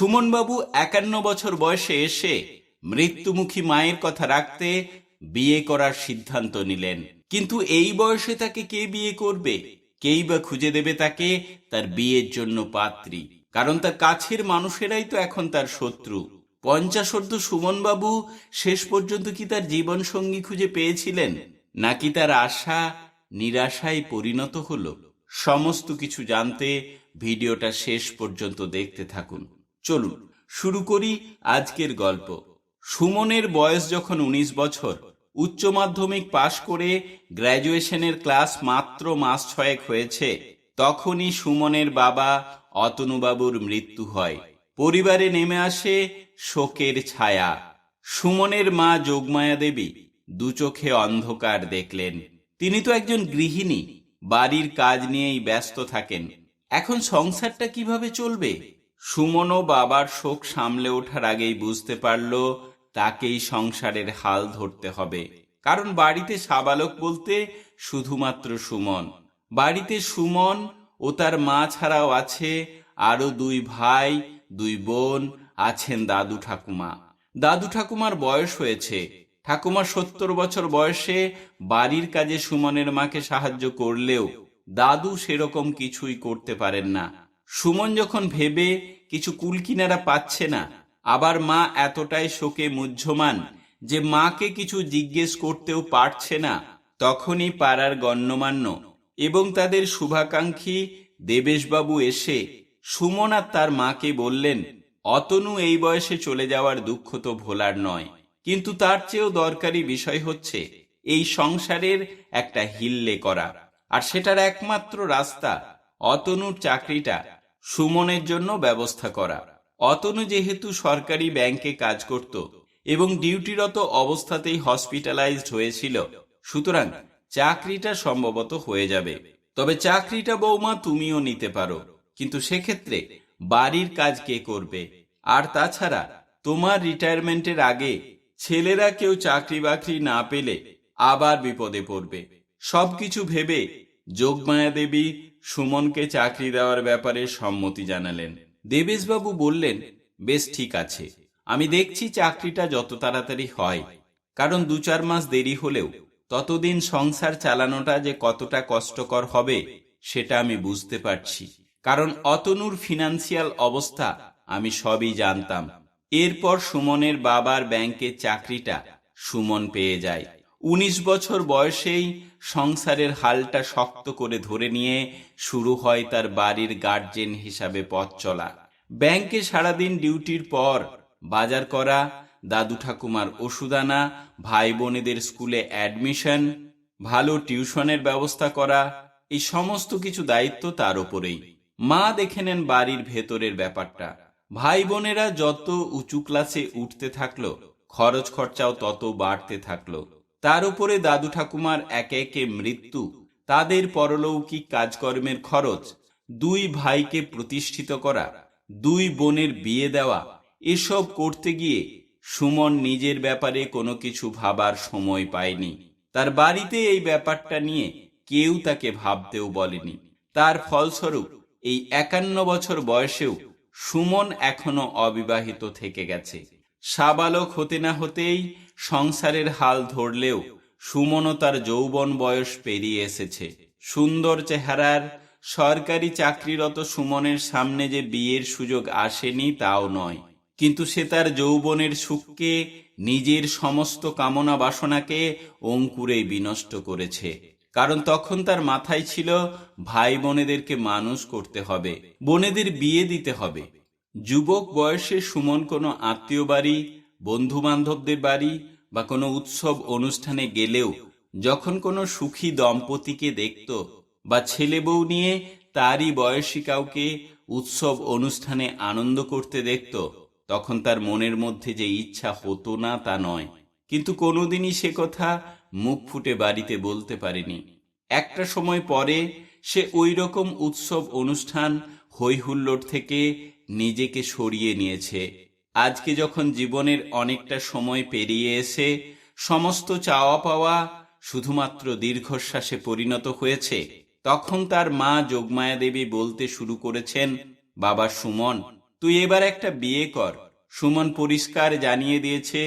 সুমনবাবু একান্ন বছর বয়সে এসে মৃত্যুমুখী মায়ের কথা রাখতে বিয়ে করার সিদ্ধান্ত নিলেন। কিন্তু এই বয়সে তাকে কে বিয়ে করবে? কেই বা খুঁজে দেবে তাকে? তার বিয়ের জন্য পাত্রী। কারণ তার কাছের মানুষেরাই তো এখন তার শত্রু। পঞ্চাশোর্ধ সুমনবাবু শেষ পর্যন্ত কি তার জীবন সঙ্গী খুঁজে পেয়েছিলেন? নাকি তার আশা নিরাশায় পরিণত হলো? সমস্ত কিছু জানতে ভিডিওটা শেষ পর্যন্ত দেখতে থাকুন। চলুন, শুরু করি আজকের গল্প। সুমনের বয়স যখন উনিশ বছর, উচ্চ মাধ্যমিক পাশ করে গ্র্যাজুয়েশনের ক্লাস মাত্র মাস ছয়েক হয়েছে, তখনই সুমনের বাবা অতনুবাবুর মৃত্যু হয়। পরিবারে নেমে আসে শোকের ছায়া। সুমনের মা যোগমায়া দেবী দু চোখে অন্ধকার দেখলেন। তিনি তো একজন গৃহিণী, বাড়ির কাজ নিয়েই ব্যস্ত থাকেন। এখন সংসারটা কীভাবে চলবে? সুমনও বাবার শোক সামলে ওঠার আগেই বুঝতে পারল, তাকেই সংসারের হাল ধরতে হবে। কারণ বাড়িতে সাবালক বলতে শুধুমাত্র সুমন। বাড়িতে সুমন ও তার মা ছাড়াও আছে আরও দুই ভাই, দুই বোন, আছেন দাদু ঠাকুমা। দাদু ঠাকুমার বয়স হয়েছে। ঠাকুমা সত্তর বছর বয়সে বাড়ির কাজে সুমনের মাকে সাহায্য করলেও দাদু সেরকম কিছুই করতে পারেন না। সুমন যখন ভেবে কিছু কুলকিনারা পাচ্ছে না, আবার মা এতটাই শোকে মুহ্যমান যে মাকে কিছু জিজ্ঞেস করতেও পারছে না, তখনই পাড়ার গণ্যমান্য এবং তাদের শুভাকাঙ্ক্ষী দেবেশবাবু এসে সুমন আর তার মাকে বললেন, অতনু এই বয়সে চলে যাওয়ার দুঃখ তো ভোলার নয়, কিন্তু তার চেয়েও দরকারি বিষয় হচ্ছে এই সংসারের একটা হিল্লে করা, আর সেটার একমাত্র রাস্তা অতনুর চাকরিটা সুমনের জন্য ব্যবস্থা করা। অতনু যেহেতু সরকারি ব্যাংকে কাজ করত এবং ডিউটিরত অবস্থাতেই হসপিটালাইজড হয়েছিল, সুতরাং চাকরিটা সম্ভবত হয়ে যাবে। তবে চাকরিটা বৌমা তুমিও নিতে পারো, কিন্তু সেক্ষেত্রে বাড়ির কাজ কে করবে? আর তাছাড়া তোমার রিটায়ারমেন্টের আগে ছেলেরা কেউ চাকরি বাকরি না পেলে আবার বিপদে পড়বে। সবকিছু ভেবে যোগমায়া দেবী সুমনকে চাকরি দেওয়ার ব্যাপারে সম্মতি জানালেন। দেবেশবাবু বললেন, বেশ ঠিক আছে। আমি দেখছি চাকরিটা যত তাড়াতাড়ি হয়। কারণ দু চার মাস দেরি হলেও ততদিন সংসার চালানোটা যে কতটা কষ্টকর হবে, সেটা আমি বুঝতে পারছি। কারণ অতনুর ফিনান্সিয়াল অবস্থা আমি সবই জানতাম। এরপর সুমনের বাবার ব্যাংকের চাকরিটা সুমন পেয়ে যায়। উনিশ বছর বয়সেই সংসারের হালটা শক্ত করে ধরে নিয়ে শুরু হয় তার বাড়ির গার্জেন হিসাবে পথ চলা। ব্যাংকে সারাদিন ডিউটির পর বাজার করা, দাদু ঠাকুমার ওষুধ আনা ভাই বোনেদের স্কুলে অ্যাডমিশন ভালো টিউশনের ব্যবস্থা করা, এই সমস্ত কিছু দায়িত্ব তার ওপরেই। মা দেখে নেন বাড়ির ভেতরের ব্যাপারটা। ভাই বোনেরা যত উঁচু ক্লাসে উঠতে থাকল, খরচ খরচাও তত বাড়তে থাকল। তার উপরে দাদু ঠাকুমার একে একে মৃত্যু, তাদের পরলৌকিক কাজকর্মের খরচ, দুই ভাইকে প্রতিষ্ঠিত করা, দুই বোনের বিয়ে দেওয়া, এসব করতে গিয়ে সুমন নিজের ব্যাপারে কোনো কিছু ভাবার সময় পায়নি। তার বাড়িতে এই ব্যাপারটা নিয়ে কেউ তাকে ভাবতেও বলেনি। তার ফলস্বরূপ এই একান্ন বছর বয়সেও সুমন এখনও অবিবাহিত থেকে গেছে। সাবালক হতে না হতেই সংসারের হাল ধরলেও সুমনও তার যৌবন বয়স পেরিয়ে এসেছে। সুন্দর চেহারার সরকারি চাকরিরত সুমনের সামনে যে বিয়ের সুযোগ আসেনি তাও নয়। কিন্তু সে তার যৌবনের সুখকে, নিজের সমস্ত কামনা বাসনাকে অঙ্কুরে বিনষ্ট করেছে। কারণ তখন তার মাথায় ছিল, ভাই বোনেদেরকে মানুষ করতে হবে, বোনেদের বিয়ে দিতে হবে। যুবক বয়সে সুমন কোনো আত্মীয় বাড়ি বন্ধু বান্ধবদের বাড়ি বা কোনো উৎসব অনুষ্ঠানে গেলেও যখন কোনো সুখী দম্পতিকে দেখত বা ছেলে বউ নিয়ে তারই বয়সী কাউকে উৎসব অনুষ্ঠানে আনন্দ করতে দেখত, তখন তার মনের মধ্যে যে ইচ্ছা হতো না তা নয়। কিন্তু কোনোদিনই সে কথা মুখ ফুটে বাড়িতে বলতে পারেনি। একটা সময় পরে সে ওই রকম উৎসব অনুষ্ঠান হইহুল্লোড় থেকে নিজেকে সরিয়ে নিয়েছে। আজকে যখন জীবনের অনেকটা সময় পেরিয়ে এসে সমস্ত চাওয়া পাওয়া শুধুমাত্র দীর্ঘশ্বাসে পরিণত হয়েছে, তখন তার মা যোগমায়া দেবী বলতে শুরু করেছেন, বাবা সুমন, তুই এবার একটা বিয়ে কর। সুমন পরিষ্কার জানিয়ে দিয়েছে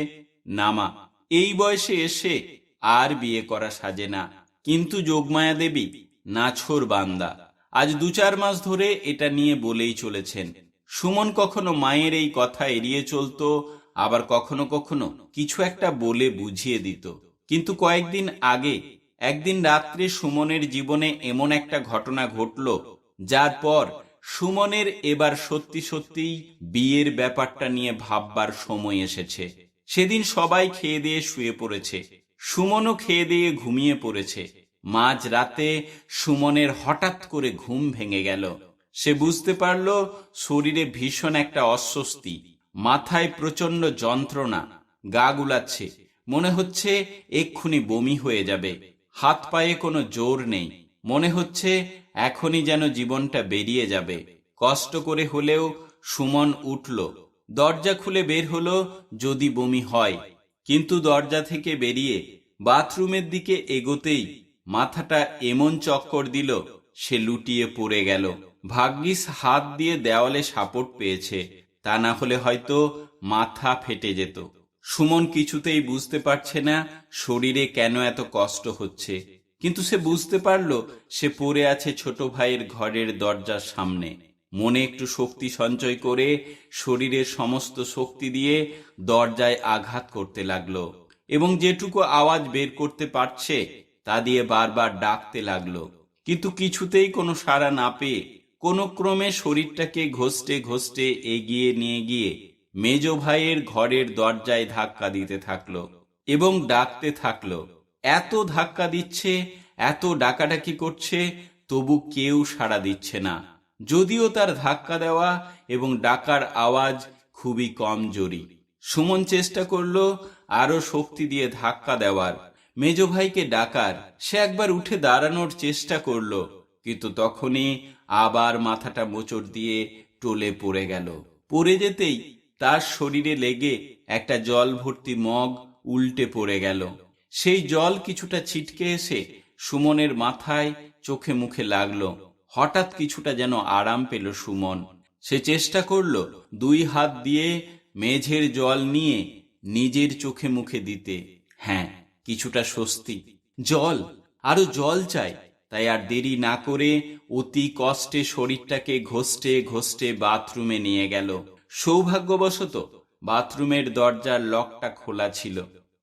নামা এই বয়সে এসে আর বিয়ে করা সাজে না। কিন্তু যোগমায়া দেবী নাছোর বান্দা। আজ দু চার মাস ধরে এটা নিয়ে বলেই চলেছেন। সুমন কখনো মায়ের এই কথা এড়িয়ে চলতো, আবার কখনো কখনো কিছু একটা বলে বুঝিয়ে দিত। কিন্তু কয়েকদিন আগে, একদিন রাত্রে সুমনের জীবনে এমন একটা ঘটনা ঘটল, যার পর সুমনের এবার সত্যি সত্যিই বিয়ের ব্যাপারটা নিয়ে ভাববার সময় এসেছে। সেদিন সবাই খেয়ে দিয়ে শুয়ে পড়েছে। সুমনও খেয়ে দিয়ে ঘুমিয়ে পড়েছে। মাঝ রাতে সুমনের হঠাৎ করে ঘুম ভেঙে গেল। সে বুঝতে পারল শরীরে ভীষণ একটা অস্বস্তি। মাথায় প্রচণ্ড যন্ত্রণা, গা গুলাচ্ছে। মনে হচ্ছে এক্ষুনি বমি হয়ে যাবে। হাত পায়ে কোনো জোর নেই। মনে হচ্ছে এখনই যেন জীবনটা বেরিয়ে যাবে। কষ্ট করে হলেও সুমন উঠল। দরজা খুলে বের হলো যদি বমি হয়। কিন্তু দরজা থেকে বেরিয়ে বাথরুমের দিকে এগোতেই মাথাটা এমন চক্কর দিল সে লুটিয়ে পড়ে গেল। ভাগ্যিস হাত দিয়ে দেওয়ালে সাপোর্ট পেয়েছে, তা না হলে হয়তো মাথা ফেটে যেত। সুমন কিছুতেই বুঝতে পারছে না শরীরে কেন এত কষ্ট হচ্ছে। কিন্তু সে বুঝতে পারল, সে পড়ে আছে ছোট ভাইয়ের ঘরের দরজার সামনে। মনে একটু শক্তি সঞ্চয় করে শরীরের সমস্ত শক্তি দিয়ে দরজায় আঘাত করতে লাগল এবং যেটুকু আওয়াজ বের করতে পারছে, তা দিয়ে বারবার ডাকতে লাগল। কিন্তু কিছুতেই কোনো সাড়া না পেয়ে কোনো ক্রমে শরীরটাকে ঘষতে ঘষতে এগিয়ে নিয়ে গিয়ে মেজ ভাইয়ের ঘরের দরজায় ধাক্কা দিতে থাকল এবং ডাকতে থাকল, এত ধাক্কা দিচ্ছে, এত ডাকাডাকি করছে, তবু কেউ সাড়া দিচ্ছে না। যদিও তার ধাক্কা দেওয়া এবং ডাকার আওয়াজ খুবই কম কমজোরি। সুমন চেষ্টা করল আরও শক্তি দিয়ে ধাক্কা দেওয়ার। মেজ ভাইকে ডাকার, সে একবার উঠে দাঁড়ানোর চেষ্টা করল, কিন্তু তখনই আবার মাথাটা মোচড় দিয়ে টলে পড়ে গেল। পড়ে যেতেই তার শরীরে লেগে একটা জল ভর্তি মগ উল্টে পড়ে গেল। সেই জল কিছুটা ছিটকে এসে সুমনের মাথায় চোখে মুখে লাগল। হঠাৎ কিছুটা যেন আরাম পেল সুমন। সে চেষ্টা করল দুই হাত দিয়ে মেঝের জল নিয়ে নিজের চোখে মুখে দিতে। হ্যাঁ কিছুটা স্বস্তি। জল, আরও জল চাই, তাই আর দেরি না করে অতি কষ্টে শরীরটাকে ঘষ্টে ঘষ্টে বাথরুমে নিয়ে গেল। সৌভাগ্যবশত বাথরুমের দরজার লকটা খোলা ছিল।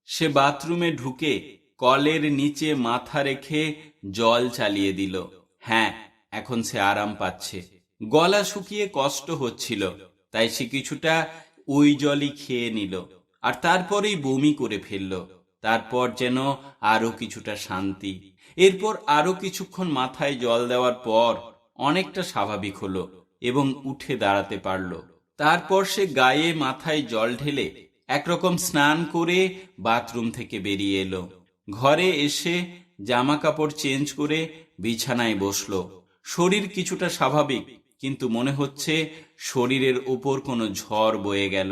সে বাথরুমে ঢুকে কলের নিচে মাথা রেখে জল চালিয়ে দিল। হ্যাঁ এখন সে আরাম পাচ্ছে। গলা শুকিয়ে কষ্ট হচ্ছিল, তাই সে কিছুটা ওই জলই খেয়ে নিল, আর তারপরেই বমি করে ফেলল। তারপর যেন আরও কিছুটা শান্তি। এরপর আরও কিছুক্ষণ মাথায় জল দেওয়ার পর অনেকটা স্বাভাবিক হলো এবং উঠে দাঁড়াতে পারল। তারপর সে গায়ে মাথায় জল ঢেলে একরকম স্নান করে বাথরুম থেকে বেরিয়ে এলো। ঘরে এসে জামা কাপড় চেঞ্জ করে বিছানায় বসল। শরীর কিছুটা স্বাভাবিক, কিন্তু মনে হচ্ছে শরীরের উপর কোনো ঝড় বয়ে গেল।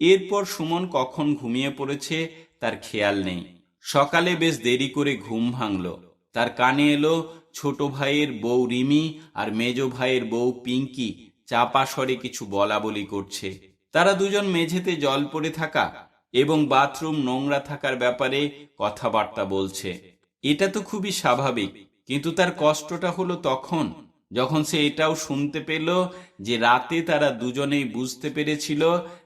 এরপর সুমন কখন ঘুমিয়ে পড়েছে তার খেয়াল নেই। সকালে বেশ দেরি করে ঘুম ভাঙল। তার কানে এলো ছোট ভাইয়ের বউ রিমি আর মেজ ভাইয়ের বউ পিঙ্কি চাপা স্বরে কিছু বলা বলি করছে। তারা দুজন মেঝেতে জল পড়ে থাকা এবং বাথরুম নোংরা থাকার ব্যাপারে কথাবার্তা বলছে। এটা তো খুবই স্বাভাবিক, কিন্তু তার কষ্টটা হলো তখন যখন সে এটাও শুনতে পেল যে রাতে তারা দুজনেই বুঝতে পেরেছিল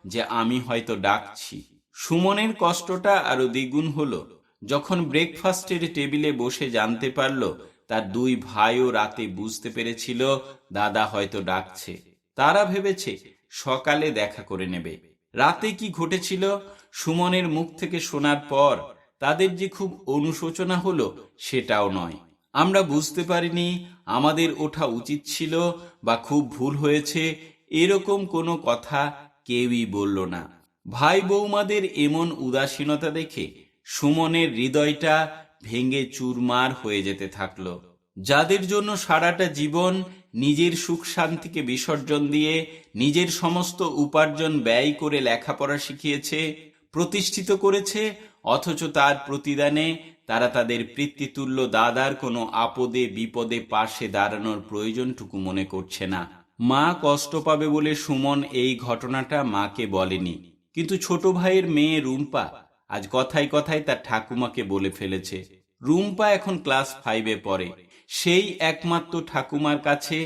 যে আমি হয়তো ডাকছি। সুমনের কষ্টটা আরও দ্বিগুণ হলো। যখন ব্রেকফাস্টের টেবিলে বসে জানতে পারল, তার দুই ভাইও রাতে বুঝতে পেরেছিল, দাদা হয়তো ডাকছে। তারা ভেবেছে, সকালে দেখা করে নেবে। রাতে কি ঘটেছিল? সুমনের মুখ থেকে শোনার পর তাদের যে খুব অনুশোচনা হলো, সেটাও নয়। আমরা বুঝতে পারিনি, আমাদের ওঠা উচিত ছিল বা খুব ভুল হয়েছে, এরকম কোনো কথা কেউই বলল না। ভাই বৌমাদের এমন উদাসীনতা দেখে সুমনের হৃদয়টা ভেঙে চুরমার হয়ে যেতে থাকল। যাদের জন্য সারাটা জীবন নিজের সুখ শান্তিকে বিসর্জন দিয়ে নিজের সমস্ত উপার্জন ব্যয় করে লেখাপড়া শিখিয়েছে, প্রতিষ্ঠিত করেছে, অথচ তার প্রতিদানে তারা তাদের পিতৃতুল্য দাদার কোনো আপদে, বিপদে পাশে দাঁড়ানোর প্রয়োজনটুকু মনে করছে না। মা কষ্ট পাবে বলে সুমন এই ঘটনাটা মাকে বলেনি। কিন্তু ছোট ভাইয়ের মেয়ে রুম্পা আজ কথায় কথায় তার ঠাকুমাকে বলে ফেলেছে। রুম্পা এখন ক্লাস ফাইভে পড়ে। সেই একমাত্র ঠাকুমার কাছে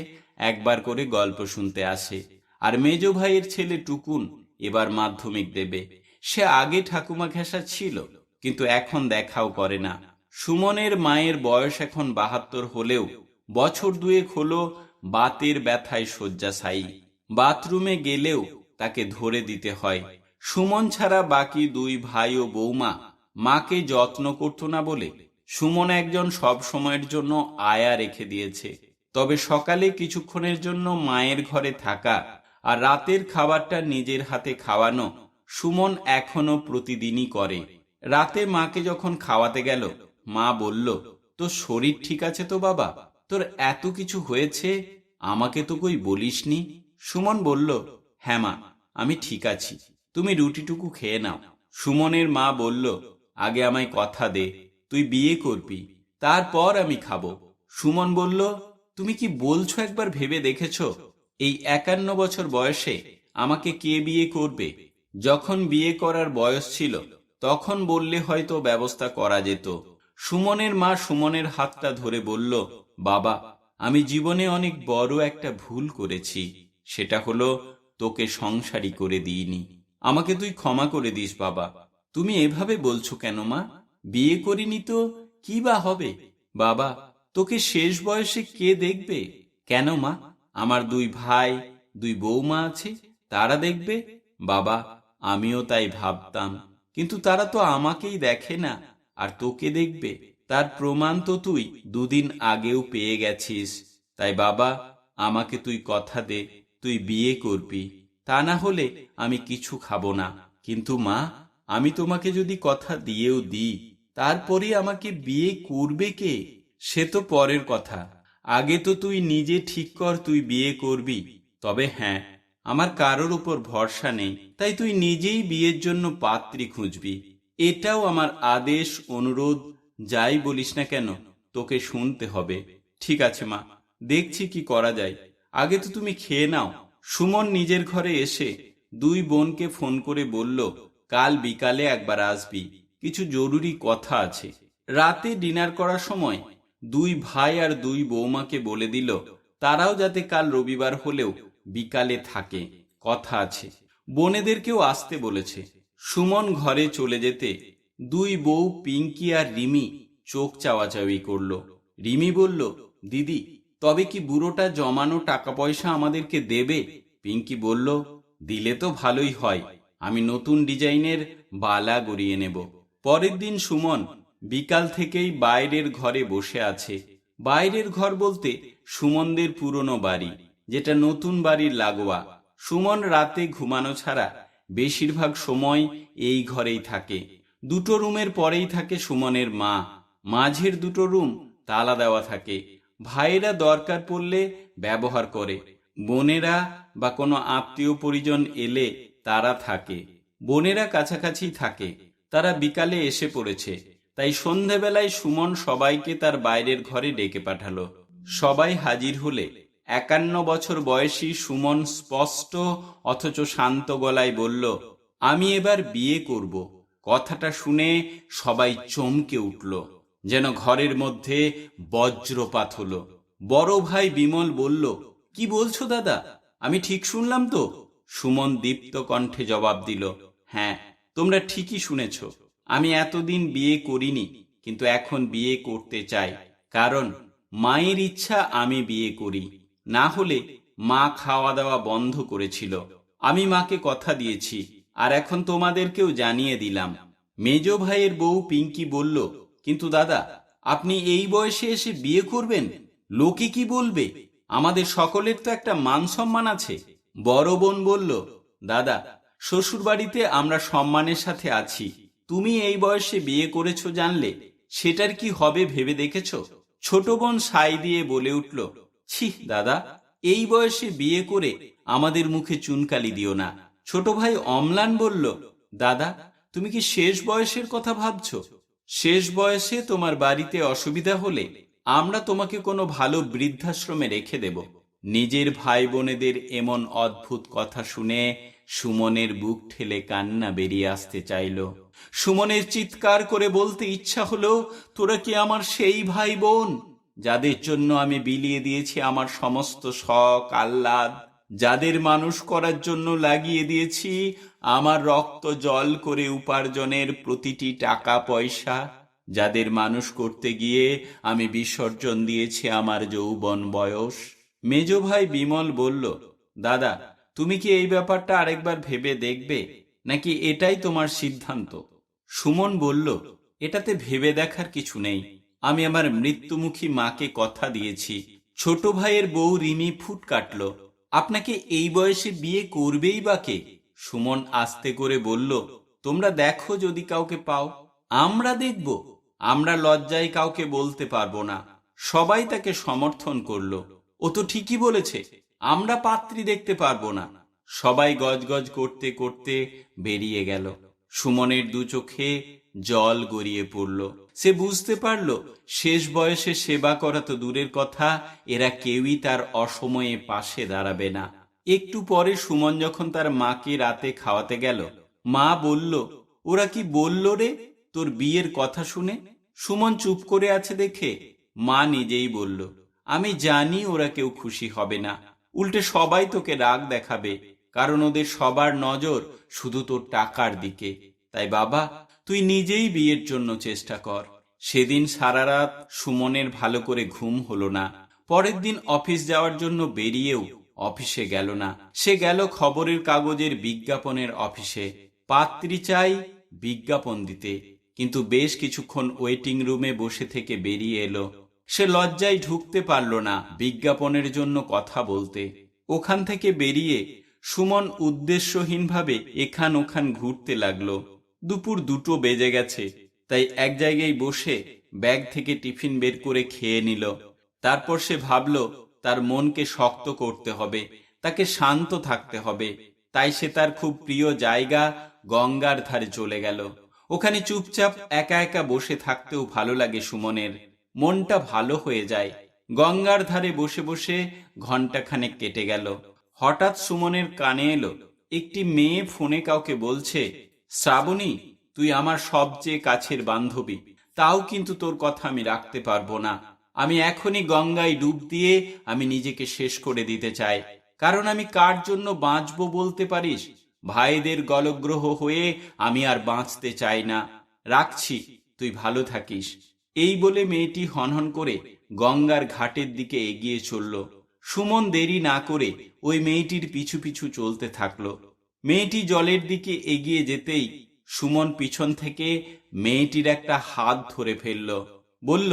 একবার করে গল্প শুনতে আসে। আর মেজ ভাইয়ের ছেলে টুকুন এবার মাধ্যমিক দেবে। সে আগে ঠাকুমা ঘেঁষা ছিল, কিন্তু এখন দেখাও করে না। সুমনের মায়ের বয়স এখন বাহাত্তর হলেও বছর দুয়েক হলো বাতের ব্যথায় শয্যাশায়ী। বাথরুমে গেলেও তাকে ধরে দিতে হয়। সুমন ছাড়া বাকি দুই ভাই ও বৌমা মাকে যত্ন করত না বলে সুমন একজন সব সময়ের জন্য আয়া রেখে দিয়েছে। তবে সকালে কিছুক্ষণের জন্য মায়ের ঘরে থাকা আর রাতের খাবারটা নিজের হাতে খাওয়ানো সুমন এখনও প্রতিদিনই করে। রাতে মাকে যখন খাওয়াতে গেল, মা বলল, তোর শরীর ঠিক আছে তো বাবা? তোর এত কিছু হয়েছে? আমাকে তো কই বলিসনি? সুমন বলল হ্যাঁ মা, আমি ঠিক আছি। তুমি রুটিটুকু খেয়ে নাও। সুমনের মা বলল, আগে আমায় কথা দে, তুই বিয়ে করবি, তারপর আমি খাব। সুমন বলল, তুমি কি বলছো একবার ভেবে দেখেছ? এই একান্ন বছর বয়সে আমাকে কে বিয়ে করবে? যখন বিয়ে করার বয়স ছিল, তখন বললে হয়তো ব্যবস্থা করা যেত। সুমনের মা সুমনের হাতটা ধরে বলল, বাবা, আমি জীবনে অনেক বড় একটা ভুল করেছি। সেটা হলো তোকে সংসারী করে দিইনি। আমাকে তুই ক্ষমা করে দিস, বাবা। তুমি এভাবে বলছো কেন, মা? বিয়ে করিনি তো, কি বা হবে? বাবা, তোকে শেষ বয়সে কে দেখবে? কেন, মা? আমার দুই ভাই, দুই বৌমা আছে, তারা দেখবে? বাবা, আমিও তাই ভাবতাম। কিন্তু তারা তো আমাকেই দেখে না, আর তোকে দেখবে। তার প্রমাণ তো তুই দুদিন আগেও পেয়ে গেছিস। তাই বাবা, আমাকে তুই কথা দে, তুই বিয়ে করবি। তা না হলে আমি কিছু খাব না। কিন্তু মা, আমি তোমাকে যদি কথা দিয়েও দিই, তারপরে আমাকে বিয়ে করবে কে? সে তো পরের কথা। আগে তো তুই নিজে ঠিক কর তুই বিয়ে করবি। তবে হ্যাঁ আমার কারোর উপর ভরসা নেই, তাই তুই নিজেই বিয়ের জন্য পাত্রী খুঁজবি। এটাও আমার আদেশ, অনুরোধ, যাই বলিস না কেন, তোকে শুনতে হবে। ঠিক আছে মা, দেখছি কি করা যায়। আগে তো তুমি খেয়ে নাও। সুমন নিজের ঘরে এসে দুই বোনকে ফোন করে বলল, কাল বিকালে একবার আসবি। কিছু জরুরি কথা আছে। রাতে ডিনার করার সময় দুই ভাই আর দুই বৌমাকে বলে দিল, তারাও যাতে কাল রবিবার হলেও বিকালে থাকে। কথা আছে। বোনেদেরকেও আসতে বলেছে। সুমন ঘরে চলে যেতে দুই বউ পিঙ্কি আর রিমি চোখ চাওয়াচাওয়ি করল। রিমি বলল, দিদি তবে কি বুড়োটা জমানো টাকা পয়সা আমাদেরকে দেবে? পিঙ্কি বলল, দিলে তো ভালোই হয়, আমি নতুন ডিজাইনের বালা গড়িয়ে নেব। পরের দিন সুমন বিকাল থেকেই বাইরের ঘরে বসে আছে। বাইরের ঘর বলতে সুমনদের পুরনো বাড়ি, যেটা নতুন বাড়ির লাগোয়া। সুমন রাতে ঘুমানো ছাড়া বেশিরভাগ সময় এই ঘরেই থাকে। দুটো রুমের পরেই থাকে সুমনের মা, মাঝের দুটো রুম তালা দেওয়া থাকে। ভাইয়েরা দরকার পড়লে ব্যবহার করে। বোনেরা বা কোনো আত্মীয় পরিজন এলে তারা থাকে। বোনেরা কাছাকাছি থাকে। তারা বিকালে এসে পড়েছে। তাই সন্ধেবেলায় সুমন সবাইকে তার বাইরের ঘরে ডেকে পাঠালো। সবাই হাজির হলে একান্ন বছর বয়সী সুমন স্পষ্ট অথচ শান্ত গলায় বলল, আমি এবার বিয়ে করব। কথাটা শুনে সবাই চমকে উঠল। যেন ঘরের মধ্যে বজ্রপাত হলো। বড় ভাই বিমল বলল, কি বলছো দাদা? আমি ঠিক শুনলাম তো। সুমন দীপ্ত কণ্ঠে জবাব দিল হ্যাঁ তোমরা ঠিকই শুনেছ। আমি এতদিন বিয়ে করিনি, কিন্তু এখন বিয়ে করতে চাই। কারণ মায়ের ইচ্ছা আমি বিয়ে করি। না হলে মা খাওয়া দাওয়া বন্ধ করেছিল। আমি মাকে কথা দিয়েছি, আর এখন তোমাদেরকেও জানিয়ে দিলাম। মেজ ভাইয়ের বউ পিঙ্কি বলল কিন্তু দাদা, আপনি এই বয়সে এসে বিয়ে করবেন? লোকে কি বলবে? আমাদের সকলের তো একটা মান সম্মান আছে। বড় বোন বলল, দাদা শ্বশুর বাড়িতে আমরা সম্মানের সাথে আছি। তুমি এই বয়সে বিয়ে করেছ জানলে সেটার কি হবে ভেবে দেখেছ? ছোট বোন সাই দিয়ে বলে উঠল, ছি, দাদা, এই বয়সে বিয়ে করে আমাদের মুখে চুনকালি দিও না। ছোট ভাই অম্লান বলল, দাদা, তুমি কি শেষ বয়সের কথা ভাবছ? শেষ বয়সে তোমার বাড়িতে অসুবিধা হলে আমরা তোমাকে কোনো ভালো বৃদ্ধাশ্রমে রেখে দেব। নিজের ভাই বোনেদের এমন অদ্ভুত কথা শুনে সুমনের বুক ঠেলে কান্না বেরিয়ে আসতে চাইল। সুমনের চিৎকার করে বলতে ইচ্ছা হলো, তোরা কি আমার সেই ভাই বোন যাদের জন্য আমি বিলিয়ে দিয়েছি আমার সমস্ত শখ, আহ্লাদ, যাদের মানুষ করার জন্য লাগিয়ে দিয়েছি আমার রক্ত জল করে উপার্জনের প্রতিটি টাকা পয়সা যাদের মানুষ করতে গিয়ে আমি বিসর্জন দিয়েছি আমার যৌবন বয়স। মেজ ভাই বিমল বলল, দাদা, তুমি কি এই ব্যাপারটা আরেকবার ভেবে দেখবে? নাকি এটাই তোমার সিদ্ধান্ত? সুমন বলল, এটাতে ভেবে দেখার কিছু নেই। আমি আমার মৃত্যুমুখী মাকে কথা দিয়েছি। ছোট ভাইয়ের বউ রিমি ফুট কাটল। আপনাকে এই বয়সে বিয়ে করবেই বা কে? সুমন আস্তে করে বলল, তোমরা দেখো যদি কাউকে পাও। আমরা দেখব। আমরা লজ্জায় কাউকে বলতে পারব না। সবাই তাকে সমর্থন করল। ও তো ঠিকই বলেছে, আমরা পাত্রী দেখতে পারব না। সবাই গজগজ করতে করতে বেরিয়ে গেল। সুমনের দু চোখে জল গড়িয়ে পড়ল। সে বুঝতে পারল, শেষ বয়সে সেবা করা তো দূরের কথা, এরা কেউই তার অসময়ে পাশে দাঁড়াবে না। একটু পরে সুমন যখন তার মাকে রাতে খাওয়াতে গেল, মা বলল, ওরা কি বলল রে? তোর বিয়ের কথা শুনে? সুমন চুপ করে আছে দেখে মা নিজেই বলল, আমি জানি ওরা কেউ খুশি হবে না। উল্টে সবাই তোকে রাগ দেখাবে, কারণ ওদের সবার নজর শুধু তোর টাকার দিকে। তাই বাবা, তুই নিজেই বিয়ের জন্য চেষ্টা কর। সেদিন সারা রাত সুমনের ভালো করে ঘুম হলো না। পরের দিন অফিস যাওয়ার জন্য বেরিয়েও অফিসে গেল না। সে গেল খবরের কাগজের বিজ্ঞাপনের অফিসে। পাত্রী চাই বিজ্ঞাপন দিতে। কিন্তু বেশ কিছুক্ষণ ওয়েটিং রুমে বসে থেকে বেরিয়ে এলো। সে লজ্জায় ঢুকতে পারল না বিজ্ঞাপনের জন্য কথা বলতে। ওখান থেকে বেরিয়ে সুমন উদ্দেশ্যহীনভাবে এখান ওখান ঘুরতে লাগল। দুপুর দুটো বেজে গেছে, তাই এক জায়গায় বসে ব্যাগ থেকে টিফিন বের করে খেয়ে নিল। তারপর সে ভাবল তার মনকে শক্ত করতে হবে, তাকে শান্ত থাকতে হবে। তাই সে তার খুব প্রিয় জায়গা গঙ্গার ধারে চলে গেল। ওখানে চুপচাপ একা একা বসে থাকতেও ভালো লাগে সুমনের। মনটা ভালো হয়ে যায়। গঙ্গার ধারে বসে বসে ঘন্টাখানেক কেটে গেল। হঠাৎ সুমনের কানে এলো, একটি মেয়ে ফোনে কাউকে বলছে, শ্রাবণী, তুই আমার সবচেয়ে কাছের বান্ধবী, তাও কিন্তু তোর কথা আমি রাখতে পারব না। আমি এখনই গঙ্গায় ডুব দিয়ে আমি নিজেকে শেষ করে দিতে চাই। কারণ আমি কার জন্য বাঁচবো বলতে পারিস? ভাইদের গলগ্রহ হয়ে আমি আর বাঁচতে চাই না। রাখছি, তুই ভালো থাকিস। এই বলে মেয়েটি হনহন করে গঙ্গার ঘাটের দিকে এগিয়ে চলল। সুমন দেরি না করে ওই মেয়েটির পিছু পিছু চলতে থাকল। মেয়েটি জলের দিকে এগিয়ে যেতেই সুমন পিছন থেকে মেয়েটির একটা হাত ধরে ফেলল। বলল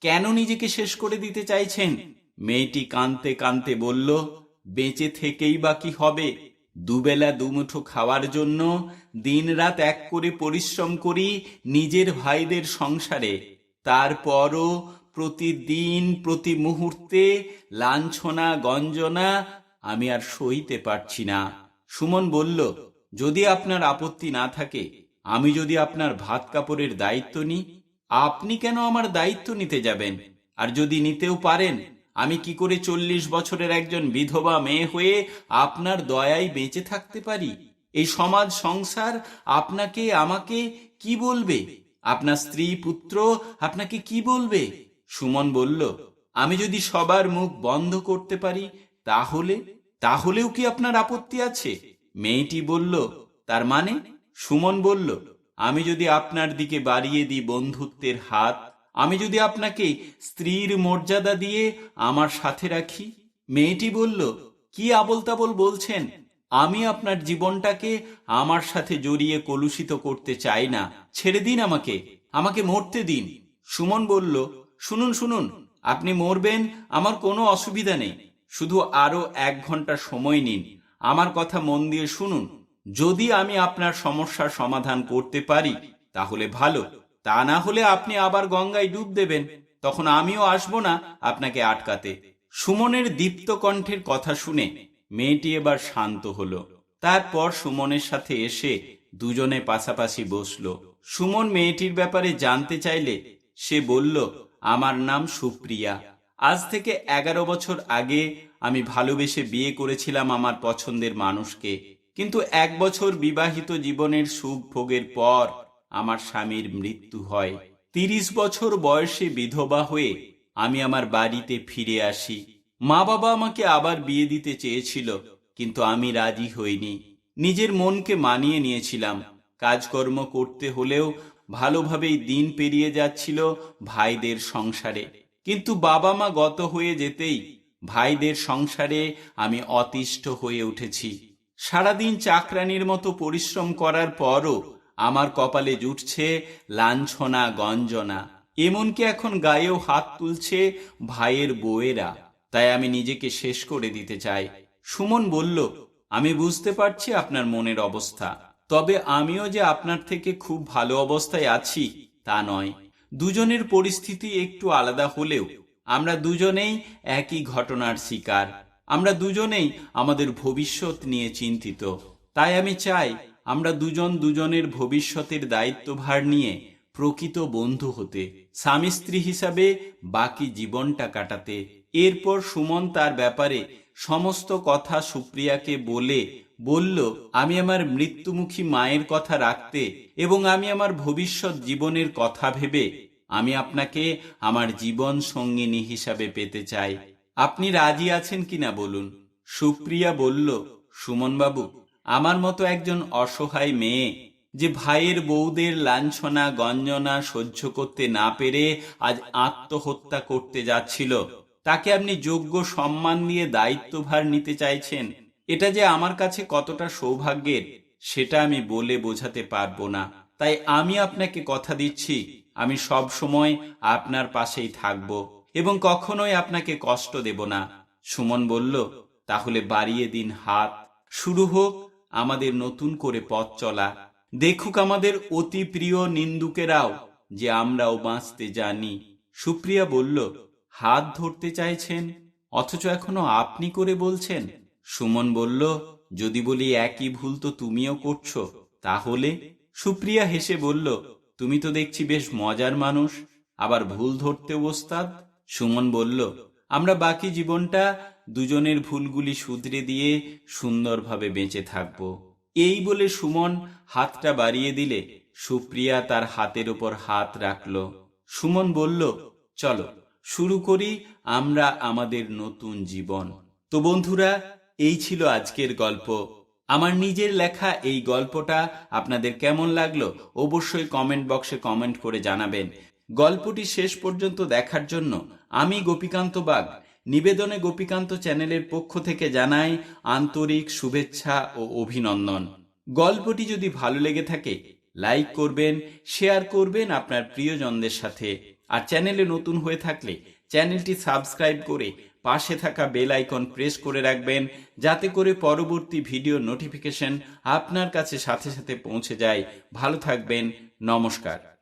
কেন নিজেকে শেষ করে দিতে চাইছেন? মেয়েটি কানতে কানতে বলল, বেঁচে থেকেই বা কি হবে? দুবেলা দুমুঠো খাওয়ার জন্য দিনরাত এক করে পরিশ্রম করি নিজের ভাইদের সংসারে। তারপরও প্রতিদিন, প্রতি মুহূর্তে লাঞ্ছনা, গঞ্জনা আমি আর সইতে পারছি না। সুমন বলল, যদি আপনার আপত্তি না থাকে, আমি যদি আপনার ভাত কাপড়ের দায়িত্ব নিই আপনি কেন আমার দায়িত্ব নিতে যাবেন? আর যদি নিতেও পারেন, আমি কি করে চল্লিশ বছরের একজন বিধবা মেয়ে হয়ে আপনার দয়ায় বেঁচে থাকতে পারি? এই সমাজ সংসার আপনাকে, আমাকে কি বলবে? আপনার স্ত্রী পুত্র আপনাকে কি বলবে? সুমন বলল, আমি যদি সবার মুখ বন্ধ করতে পারি, তাহলে? তাহলেও কি আপনার আপত্তি আছে? মেয়েটি বলল, তার মানে? সুমন বলল আমি যদি আপনার দিকে বাড়িয়ে দিই বন্ধুত্বের হাত, আমি যদি আপনাকে স্ত্রীর মর্যাদা দিয়ে আমার সাথে রাখি? মেয়েটি বলল, কি আবল তাবল বলছেন? আমি আপনার জীবনটাকে আমার সাথে জড়িয়ে কলুষিত করতে চাই না। ছেড়ে দিন আমাকে আমাকে মরতে দিন। সুমন বলল, শুনুন শুনুন, আপনি মরবেন, আমার কোনো অসুবিধা নেই। শুধু আরও এক ঘণ্টা সময় নিন। আমার কথা মন দিয়ে শুনুন। যদি আমি আপনার সমস্যার সমাধান করতে পারি, তাহলে ভালো। তা না হলে আপনি আবার গঙ্গায় ডুব দেবেন। তখন আমিও আসব না আপনাকে আটকাতে। সুমনের দীপ্ত কণ্ঠের কথা শুনে মেয়েটি এবার শান্ত হলো। তারপর সুমনের সাথে এসে দুজনে পাশাপাশি বসল। সুমন মেয়েটির ব্যাপারে জানতে চাইলে সে বলল, আমার নাম সুপ্রিয়া। আজ থেকে এগারো বছর আগে আমি ভালোবেসে বিয়ে করেছিলাম আমার পছন্দের মানুষকে। কিন্তু এক বছর বিবাহিত জীবনের সুখ ভোগের পর আমার স্বামীর মৃত্যু হয়। তিরিশ বছর বয়সে বিধবা হয়ে আমি আমার বাড়িতে ফিরে আসি। মা বাবা আমাকে আবার বিয়ে দিতে চেয়েছিল, কিন্তু আমি রাজি হইনি। নিজের মনকে মানিয়ে নিয়েছিলাম। কাজকর্ম করতে হলেও ভালোভাবেই দিন পেরিয়ে যাচ্ছিল ভাইদের সংসারে। কিন্তু বাবা মা গত হয়ে যেতেই ভাইদের সংসারে আমি অতিষ্ঠ হয়ে উঠেছি। সারাদিন চাকরানির মতো পরিশ্রম করার পরও আমার কপালে জুটছে লাঞ্ছনা, গঞ্জনা। এমনকি এখন গায়েও হাত তুলছে ভাইয়ের বউয়েরা। তাই আমি নিজেকে শেষ করে দিতে চাই। সুমন বলল, আমি বুঝতে পারছি আপনার মনের অবস্থা। তবে আমিও যে আপনার থেকে খুব ভালো অবস্থায় আছি তা নয়। দুজনের পরিস্থিতি একটু আলাদা হলেও আমরা দুজনেই একই ঘটনার শিকার। আমরা দুজনেই আমাদের ভবিষ্যৎ নিয়ে চিন্তিত। তাই আমি চাই আমরা দুজন দুজনের ভবিষ্যতের দায়িত্বভার নিয়ে প্রকৃত বন্ধু হতে, স্বামী স্ত্রী হিসাবে বাকি জীবনটা কাটাতে। এরপর সুমন তার ব্যাপারে সমস্ত কথা সুপ্রিয়াকে বলে, বলল, আমি আমার মৃত্যুমুখী মায়ের কথা রাখতে এবং আমি আমার ভবিষ্যৎ জীবনের কথা ভেবে আমি আপনাকে আমার জীবন সঙ্গিনী হিসাবে পেতে চাই। আপনি রাজি আছেন কিনা বলুন? সুপ্রিয়া বলল, সুমনবাবু, আমার মতো একজন অসহায় মেয়ে যে ভাইয়ের বউদের লাঞ্ছনা, গঞ্জনা সহ্য করতে না পেরে আজ আত্মহত্যা করতে যাচ্ছিল। তাকে আপনি যোগ্য সম্মান দিয়ে দায়িত্বভার নিতে চাইছেন? এটা যে আমার কাছে কতটা সৌভাগ্যের, সেটা আমি বলে বোঝাতে পারব না। তাই আমি আপনাকে কথা দিচ্ছি। আমি সব সময় আপনার পাশেই থাকব। এবং কখনোই আপনাকে কষ্ট দেব না। সুমন বলল, তাহলে বাড়িয়ে দিন হাত। শুরু হোক আমাদের নতুন করে পথ চলা। দেখুক আমাদের অতি প্রিয় নিন্দুকেরাও, যে আমরাও বাঁচতে জানি। সুপ্রিয়া বলল, হাত ধরতে চাইছেন? অথচ এখনও আপনি করে বলছেন? সুমন বলল, যদি বলি একই ভুল তো তুমিও করছ, তাহলে? সুপ্রিয়া হেসে বলল, তুমি তো দেখছি বেশ মজার মানুষ। আবার ভুল ধরতে ওস্তাদ। সুমন বলল, আমরা বাকি জীবনটা দুজনের ভুলগুলি শুধরে দিয়ে সুন্দরভাবে বেঁচে থাকব। এই বলে সুমন হাতটা বাড়িয়ে দিলে সুপ্রিয়া তার হাতের ওপর হাত রাখল। সুমন বলল, চলো, শুরু করি আমরা আমাদের নতুন জীবন। তো বন্ধুরা, এই ছিল আজকের গল্প। আমার নিজের লেখা এই গল্পটা আপনাদের কেমন লাগল অবশ্যই কমেন্ট বক্সে কমেন্ট করে জানাবেন। গল্পটি শেষ পর্যন্ত দেখার জন্য আমি গোপীকান্ত বাগ। নিবেদনে গোপীকান্ত চ্যানেলের পক্ষ থেকে জানাই আন্তরিক শুভেচ্ছা ও অভিনন্দন। গল্পটি যদি ভালো লেগে থাকে, লাইক করবেন, শেয়ার করবেন আপনার প্রিয়জনদের সাথে। আর চ্যানেলে নতুন হয়ে থাকলে চ্যানেলটি সাবস্ক্রাইব করে পাশে থাকা বেল আইকন প্রেস করে রাখবেন, যাতে করে পরবর্তী ভিডিও নোটিফিকেশন আপনার কাছে সাথে সাথে পৌঁছে যায়। ভালো থাকবেন, নমস্কার।